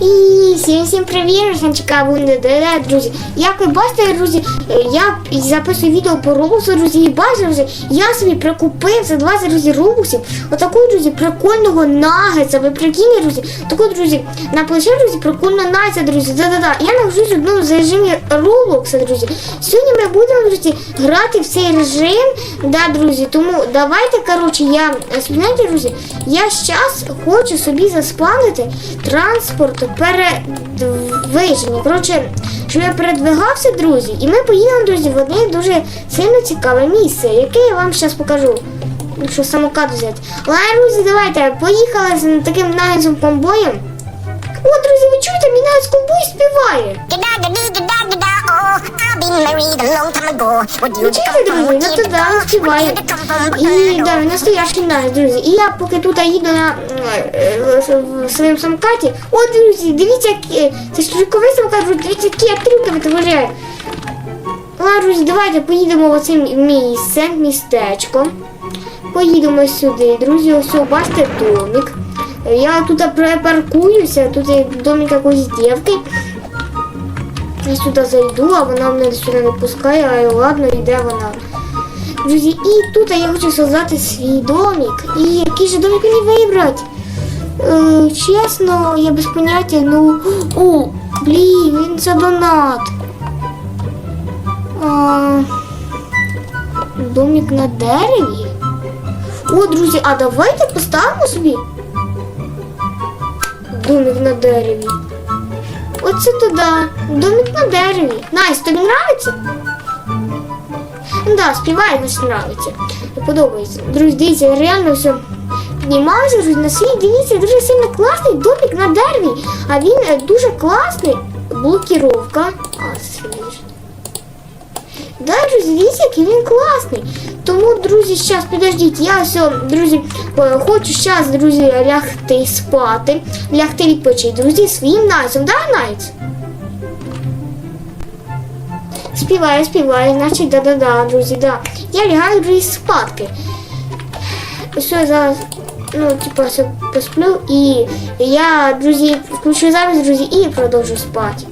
І всім всім привіт, Русланчика буде, друзі. Як ви бачите, друзі, е, я записую відео по Роблоксу, друзі, і бачите, друзі, я собі прикупив за 20 друзі Роблоксів отаку, друзі, прикольного нагетса. Ви прикиньте, друзі, таку, друзі, на плече, друзі, прикольно нагетса, друзі. Да-да-да. Я нахожусь в одному з режимі Роблокса, друзі. Сьогодні ми будемо, друзі, грати в цей режим, да, друзі. Тому давайте, коротше, я, знаєте, друзі, я зараз хочу собі заспавнити транспорт передвиження. Коротше, що я передвигався, друзі, і ми поїдемо, друзі, в одне дуже сильно цікаве місце, яке я вам зараз покажу. Що самокат взяти. Але, друзі, давайте, поїхали з таким нагізом комбоєм. О, друзі, ви чуєте, мій нагіз комбой співає. From? друзі, you come from? І да, настоящий наш, друзі. І я поки тут їду на в своєму самокаті. О, друзі, дивіться, це ж трюковий самокат, дивіться, які я трюки витворяю. Ладно, друзі, давайте поїдемо в оце місце, містечко. Поїдемо сюди, друзі, ось бачите домик. Я тут припаркуюся, тут є домик якоїсь дівки. Я сюди зайду, а вона мене сюди не пускає, а ладно, йде вона. Друзі, і тут я хочу создати свій домик. І який же домик мені вибрати? Е, чесно, я без поняття, ну. О, блін, він за донат. А, домик на дереві. О, друзі, а давайте поставимо собі. Домик на дереві. Оце туди. Домик на дереві. Найс, тобі нравиться? Да, співає, значить нравиться. Подобається. Друзі, дивіться, реально все піднімаюся друзі, на свій. Дивіться, дуже сильно класний домик на дереві. А він е, дуже класний. Блокіровка. А, свіж. Да, друзі, дивіться, який він класний. Тому, друзі, зараз підождіть, я все, друзі, хочу зараз, друзі, лягти спати, лягти відпочити, друзі, своїм найцем, да, найц? Співаю, співаю, значить, да-да-да, друзі, да. Я лягаю, друзі, спадки. Все, зараз, ну, типа, все посплю, і я, друзі, включу запис, друзі, і продовжу спати.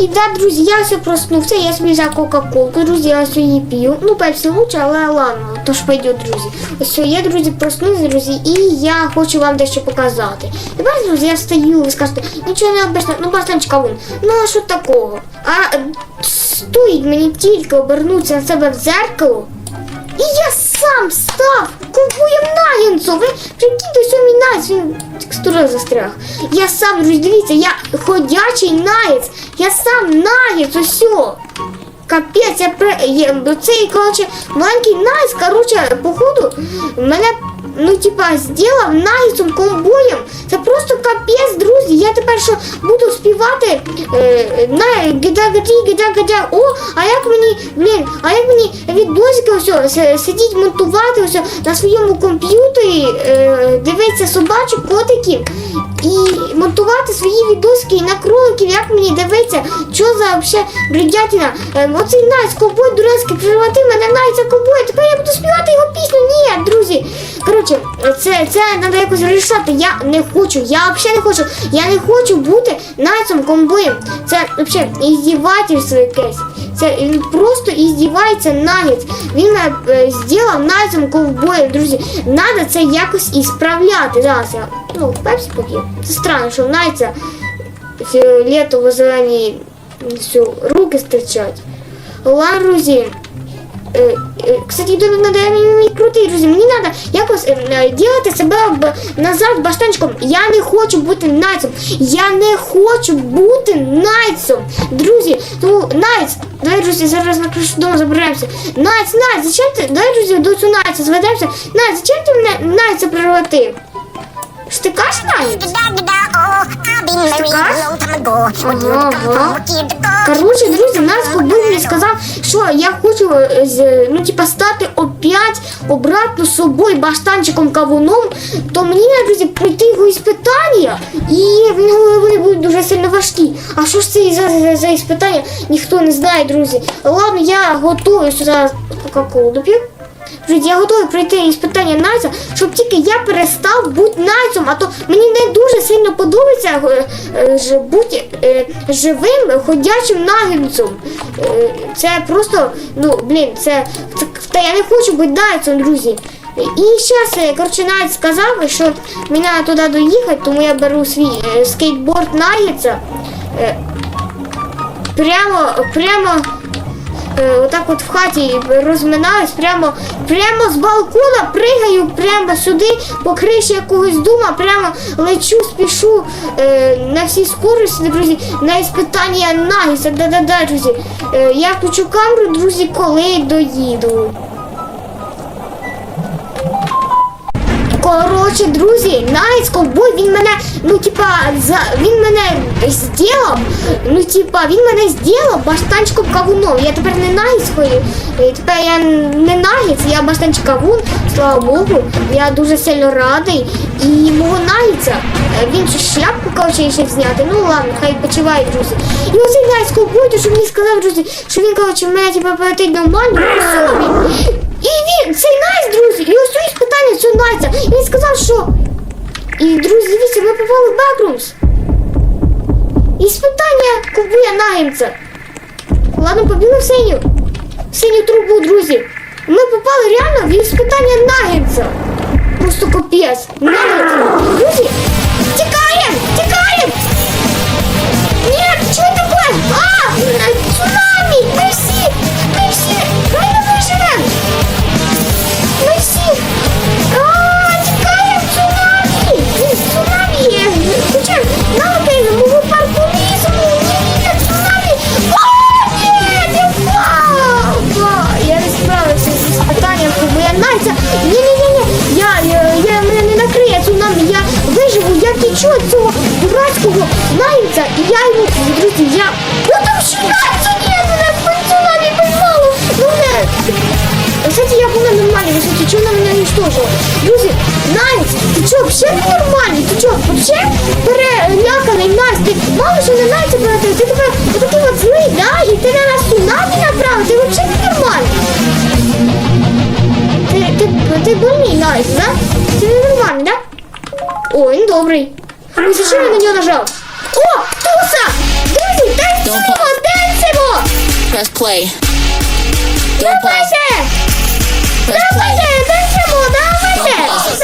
І да, я все проснувся, я собі взяв Кока-Колку, друзі, я ось її п'ю. Ну, пепсі лучше, але ладно, то ж пойде, друзі. Все, я, друзі, проснувся, друзі, і я хочу вам дещо показати. Тепер, друзі, я встаю, ви скажете, нічого не обережно, ну, Бастанчика вон, ну, а що такого? А стоїть мені тільки обернутися на себе в дзеркало, і я сам став ковбоєм нагінцу. Ви прикиньте, що мій він текстура застряг. Я сам, друзі, дивіться, я ходячий наєць. Я сам наєць, усьо. Капець, я я... цей, коротше, маленький наєць, коротше, походу, мене, ну, типа, зробив наєцом ковбоєм. Це просто капець, друзі. Я тепер що буду співати е, на гида-гадя. О, а як мені, блін, а як мені відосики все, сидіть монтувати все на своєму комп'ютері, е, дивитися собачок, котиків і монтувати свої відосики і на кроликів, як мені дивитися, що за вообще бредятина. Е, оцей Найс, ковбой дурацький, превратив мене Найса ковбой, тепер я буду співати його пісню. Ні, друзі. Коротше, це, це треба якось вирішати. Я не хочу, я взагалі не хочу. Я не хочу бути Найсом ковбоєм. Це взагалі іздівательство якесь. Це він просто іздівається нагець. Він е, зробив Найсом ковбоєм, друзі. Надо це якось і справляти. Зараз я, ну, пепсі поп'ю. Це странно, що в Найца фіолетово зелені руки стирчать. Ладно, друзі. Е, е, Кстати, домик на дереві крутий, друзі. Мені треба якось е, е, себе назад баштанчиком. Я не хочу бути найцем. Я не хочу бути найцем. Друзі, ну найц, давай, друзі, зараз на кришу дому заберемося. Найц, найц, зачем ти? Давай, друзі, до цю найця зведемося. Найц, зачем ти мене найця превратив? Штикаш навіть? Коротше, друзі, нас був мені сказав, що я хочу е, ну, типа, стати опять обратно з собою баштанчиком кавуном, то мені треба, друзі, пройти його іспитання, і нього вони будуть дуже сильно важкі. А що ж це за, за, за іспитання, ніхто не знає, друзі. Ладно, я готую зараз Кока-Колу доп'ю. Я готова пройти іспитання Найса, щоб тільки я перестав бути Найсом, а то мені не дуже подобається е, е, бути е, живим ходячим нагінцем. Це просто, ну, блін, це, та я не хочу бути Найсом, друзі. І зараз, Найт сказав, що мені туди доїхати, тому я беру свій скейтборд Нагіца. Е, прямо, прямо отак от в хаті розминаюсь, прямо, прямо з балкона пригаю прямо сюди, по криші якогось дума, прямо лечу, спішу е, на всі скорості, друзі, на іспитання Нагіса. Да-да-да, друзі. Е, я включу камеру, друзі, коли доїду. Коротше, друзі, Найс ковбой, він мене, ну типа, за він мене зділав, ну типа, він мене зділав баштанчиком кавуном. Я тепер не е, тепер я не Нагіц, я баштанчик кавун, слава Богу. Я дуже сильно радий. І мого Нагіца, е, він ще шляпку коротше ще зняти. Ну ладно, хай почиває, друзі. І оцей Найс ковбой, що мені сказав, друзі, що він, коротше, мене типа полетить нормально, ну. І він, цей Найс, друзі, і ось ось питання цього Найса. І він сказав, що. І друзі, дивіться, ми попали в Бекрумс. І спитання купує нагімця. Ладно, побіли в синю. В синю трубу, друзі. Ми попали реально в іспитання нагімця. Просто капець. Нагімця. Друзі, тікаємо! Тікаємо! Нет, что такое? А, э, цунами! Мы все, мы все, мы не выживем! Мы все, а, тікаємо, цунами! Цунами! Включаем, нам это мого паркуризму! Нет, цунами! А, нет, я впав! А, Я не справився з испытанием, бо я Настя! Ні-ні-ні, я, я, я мене не накриє цунами, я виживу, я втечу від цього дурацького наймця, і я йому, друзі, я... Ну там ще була нормальна, кстати, чого вона мене уничтожила? Друзі, Найс, ти взагалі не нормальний? Ти чого, взагалі переляканий, Найс? Ти мало що не Найс оператив, ти тепер отакий от злий, да? І ти на нас цунамі направив, ти взагалі не нормальний. Ти, ти, ти больний, Найс, да? Ти не нормальний, да? О, він добрий. Ой, за що я на нього нажав? О, туса! Друзі, танцюємо, танцюємо! Press play. Давайте! Давайте, танцюємо, давайте!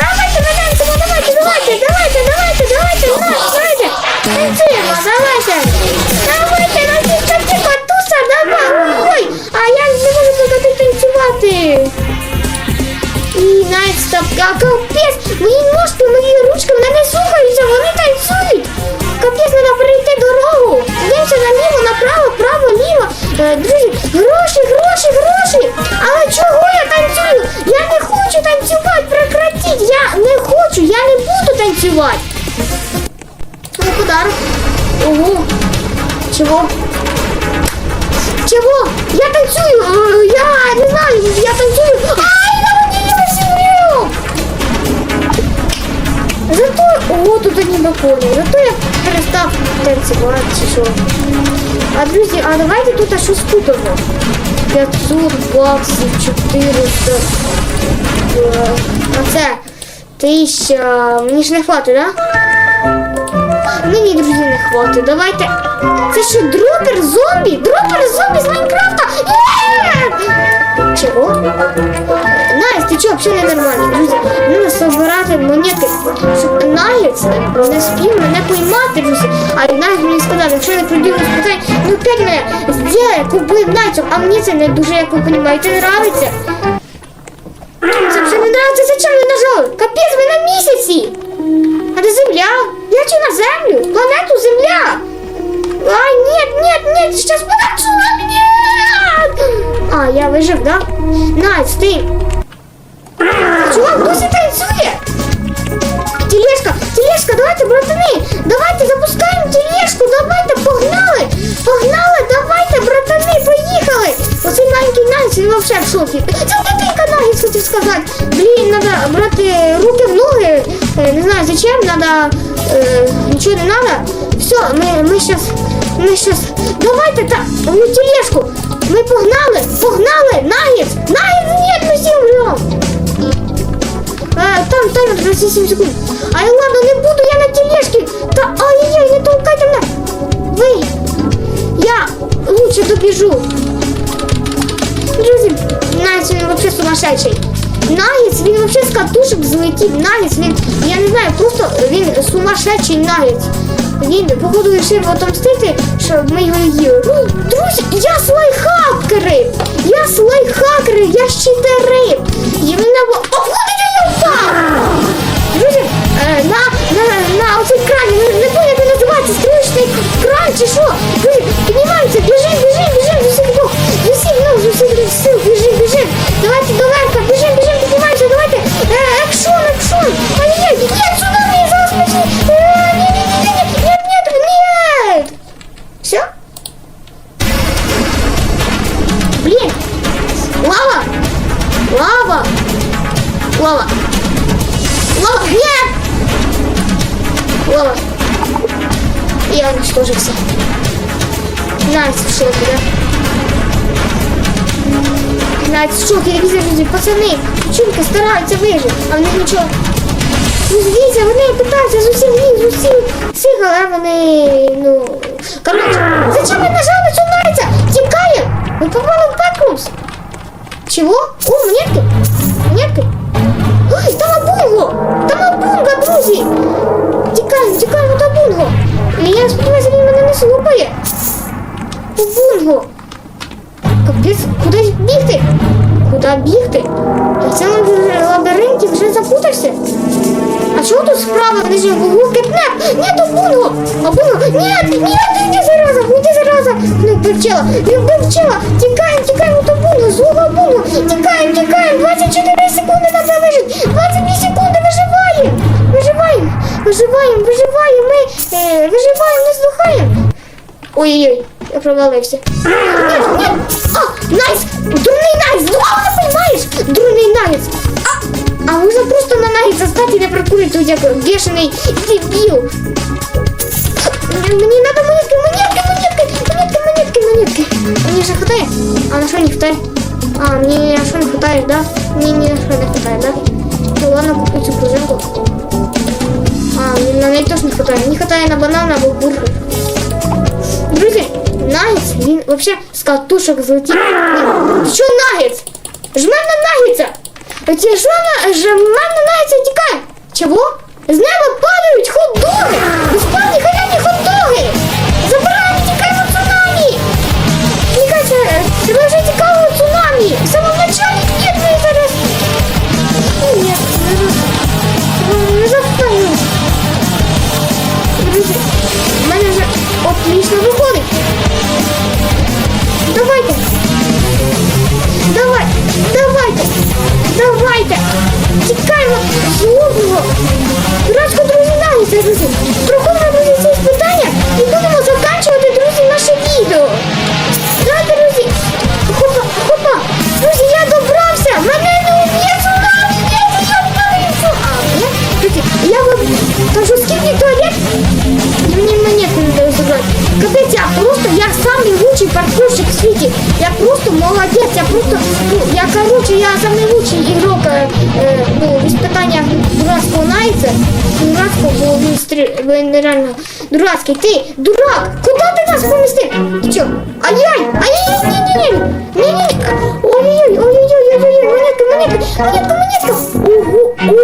Давайте, танцюємо, давайте, давайте, давайте, давайте, давайте, давайте! Танцюємо, давайте! Давайте, на дискотеку, туса, давай! Ой, а я не можу туди танцювати! І навіть стоп, а капець, мої ножки, мої ручки мене не слухаються, вони танцюють. Капець, треба перейти дорогу. Дивіться наліво, направо, право, ліво. Е, друзі, гроші, гроші, гроші. Але чого я танцюю? Танцювати. Ой, подарок. Ого. Чого? Чего? Я танцую! Э, Я не знаю, я танцую! Ай, я наводилась землю! Зато... О, тут они на полі. Зато я перестав танцювати, чи що. А, друзі, а давайте тут щось купимо. 500 баксів, 400. Е, А це 1000. Мені ж не хватить, да? Мені, друзі, не хватить. Давайте. Це що, дропер зомбі? Дропер зомбі з Майнкрафта? Чого? Найс, ти чого, взагалі ненормальний, друзі? Треба собирати монети, щоб Нагіц не спів мене поймати, друзі. А Нагіц мені сказав, якщо я не пройду спитання, ну опять мене зробить купив Найцем, а мені це не дуже, як ви розумієте, нравиться. Нажали? Ми на місяці. А де земля? Я чи на землю? Планету Земля. Ай, нет, нет, нет, сейчас будет цунами, нет! А, я выжив, да? Найс, ты. Чувак, досі танцює. Тележка, тележка. давайте, братани, давайте запускаємо тележку, давайте, погнали, погнали, маленький Нагіс, він вообще в шокі. Це дитинка Нагіс, хотів сказати. Блін, треба брати руки в ноги, Е, не знаю зачем, надо, е, нічого не надо. Все, ми, ми щас, ми щас, давайте, та, у тележку, ми погнали, погнали, Нагіс, Нагіс, ні, ми всі умрем. А, там таймер 27 секунд. Ай, ладно, не буду я на тележке. Та ай-яй, не толкайте мене. Ви. Я лучше добіжу. Сумасшедший. Нагіс, він вообще з катушек злетів. Нагіс, він, я не знаю, просто він сумасшедший Нагіс. Він, походу, вирішив отомстити, щоб ми його їли. Ну, Друзі, я з лайфхакери! Я з лайфхакери, я щитерив! І мене... во- О, куди я впав? Друзі, е, на, на, на оцей крані, не, не пам'ятаю, як він називається, стрілочний кран чи що? Друзі, піднімаємося, біжим, біжим, біжим, з усіх ног, з усіх ног, з усіх сил, біжим, біжим. Давайте до верха, біжим, біжим, піднімаємося, давайте. Е, екшон, екшон. Ай-яй, ні, цунамі, зараз ми всі. Е, ні, ні, ні, ні, ні, нет, нет, нет. Все? Блин, лава, лава, лава. Лава! Нет! Лава. Я уничтожился. Настя в шоке, да? Настя в шоке, ревізор, друзі, пацани, чумки стараються вижити, а в них нічого. Ну, дивіться, вони питаються з усіх ніг, з усіх цих, але вони, ну... Коротше, зачем ми нажали цю Настя? Тікаємо! Ми попали в Бекрумс. Чего? О, монетки! Монетки! Ой, там Абунго! Там Абунго, друзі! Тікаємо, тікаємо до Абунго! І я сподіваюся, він мене не слухає. Абунго! Капець, кудись бігти? Куди бігти? Я в цьому лабіринті вже запутався. А чого тут справа внизу Гугл Кетнеп? Нет, Абунго! Абунго! Нет, нет, иди зараза, уйди зараза! Ну, пчела, ну, пчела! Тікаємо, тікаємо до Абунго, злого Абунго! Тікаємо, тікаємо! 24 секунди нам залежить! 22 секунди, виживаємо! Виживаємо! Виживаємо, виживаємо! Ми е, виживаємо, не здухаємо! Ой-ой-ой, провалився. Ні, ні. А, найс! Дурний найс! Два не поймаєш! Дурний найс! А, а можна просто на найс застати і не прокурити, як бешений дебіл. Мені надо монетки, монетки, монетки, монетки, монетки, монетки. Мені же хватає? А на що не хватає? А, мені ні на що не хватає, да? Мені ні на що не хватає, да? Ну ладно, куплю цю пружинку. А, мені на неї теж не хватає. Не хватає на банан або бургер. Друзі, Нагіц, він взагалі з катушок злетів. Що Нагіц? Жмем на Нагіца! Оці жмем, жмем на Нагіца і тікаємо. Чого? З неба падають хот-доги! Безплатні халявні хот-доги! Забираємо, тікаємо цунамі! Кажеться, тебе вже цікаво цунамі! Зараз... Ні, ні, зараз... Ну, Не запитаю. Друзі, в мене вже отлично виходить. Давайте. Тікаємо з лобного. Дурачко, друзі, нагіться, друзі. Реально дурацький. Ти, дурак, куди ти нас помістив? Ти чо? Ай-яй, ай-яй, ні-ні-ні, ні-ні, ой-ой-ой, ой-ой-ой, ой-ой, монетка, монетка, монетка, монетка, ого, ого,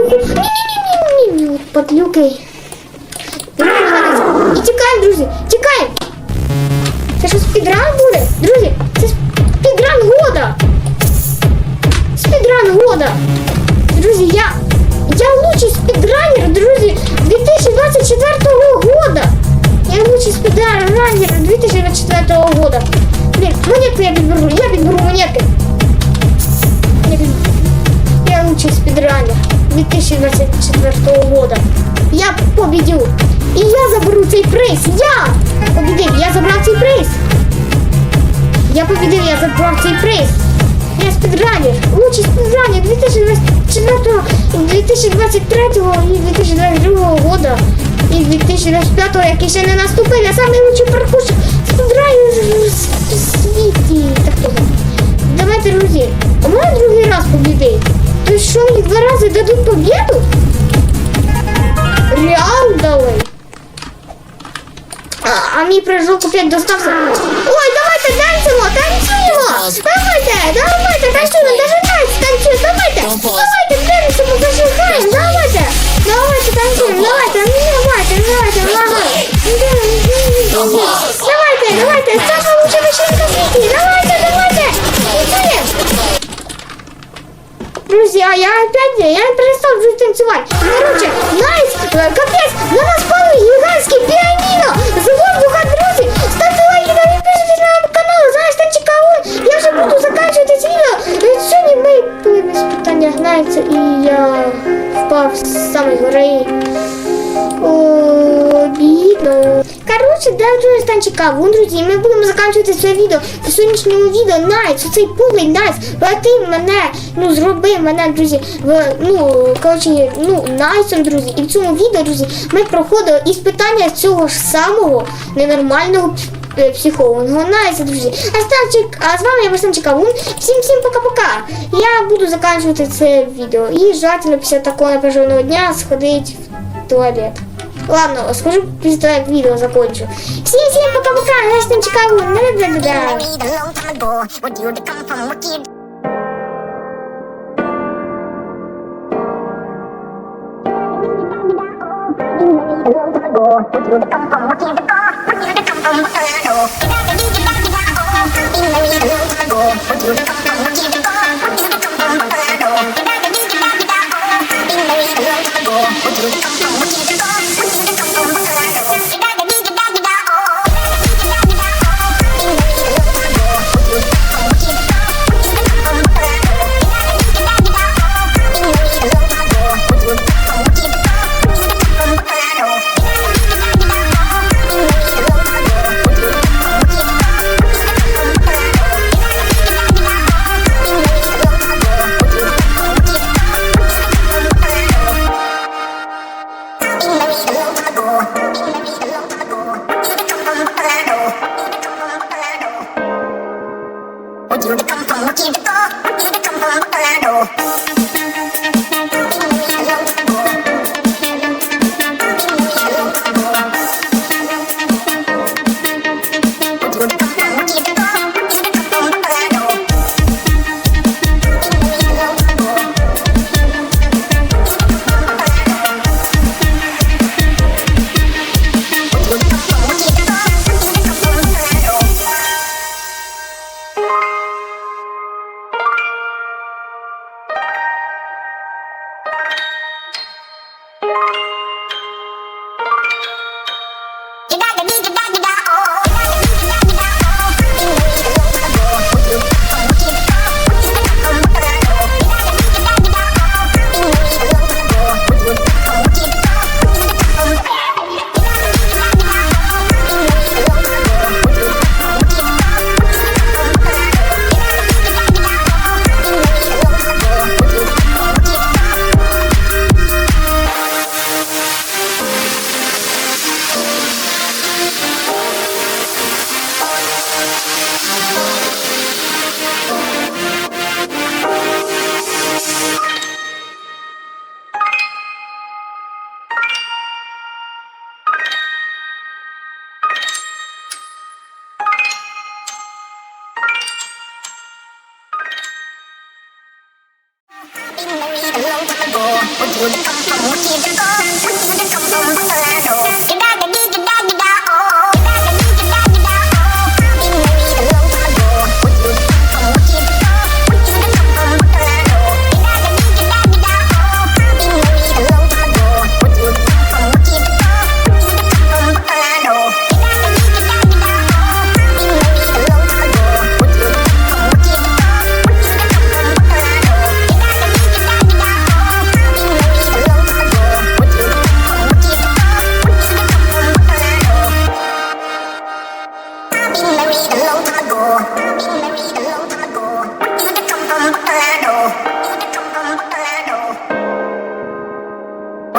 ні-ні-ні-ні-ні, подлюки. І тікаємо, друзі, тікаємо. Це що спідран буде? Друзі, Я победил, я забрал цей приз. Я спидранер, лучший спидранер 2024, 2023 і 2022 года. І 2025, який ще не наступив. Я лучший паркурщик спидранер в світі. Так? Давайте, друзі, а можна другий раз побідити? То що мені два рази дадуть побіду? Реал дали. А, а мій прыжок опять достався. Ой, давайте танцюємо, танцюємо! Давайте, давайте, танцюємо, даже танці танцюємо, давайте! Давайте, танцюємо, зажигаємо, давайте! Давайте, танцюємо, давайте, ну давайте, давайте, давайте! Давайте, давайте, Саша лучше вечеринка в світі! Давайте, давайте! Танцюємо! Друзья, я опять, я перестал уже танцевать. Короче, найс, э, капец, на нас пали гигантский пианино. З воздуха, друзі. Ставте Я вже буду заканчувати це відео. Сьогодні ми були без питання гнається і я впав з самої гори. Обідно. Коротше, да, дуже стан цікаво. Друзі, ми будемо закінчувати це відео. В сьогоднішньому відео Найс, оцей подлий Найс, ти мене, ну, зробив мене, друзі, в, ну, коротше, ну, Найсом, друзі. І в цьому відео, друзі, ми проходили іспитання цього ж самого ненормального е, психованого Найса, друзі. А, а з вами я Барсанчик Кавун. Всім всім пока-пока. Я буду закінчувати це відео. І желательно після такого напряженого дня сходити в туалет. Ладно, схожу після того, як відео закончу. Всім всім пока-пока. Я Барсанчик Кавун. Да-да-да-да. Would you come from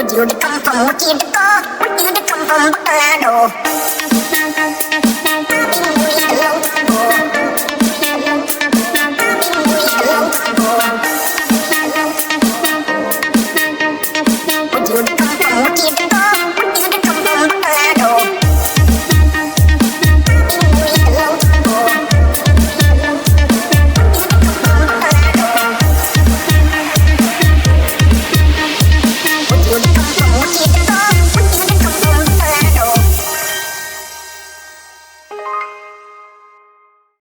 Where Would you come from? Where Would you Where Would you come from Colorado?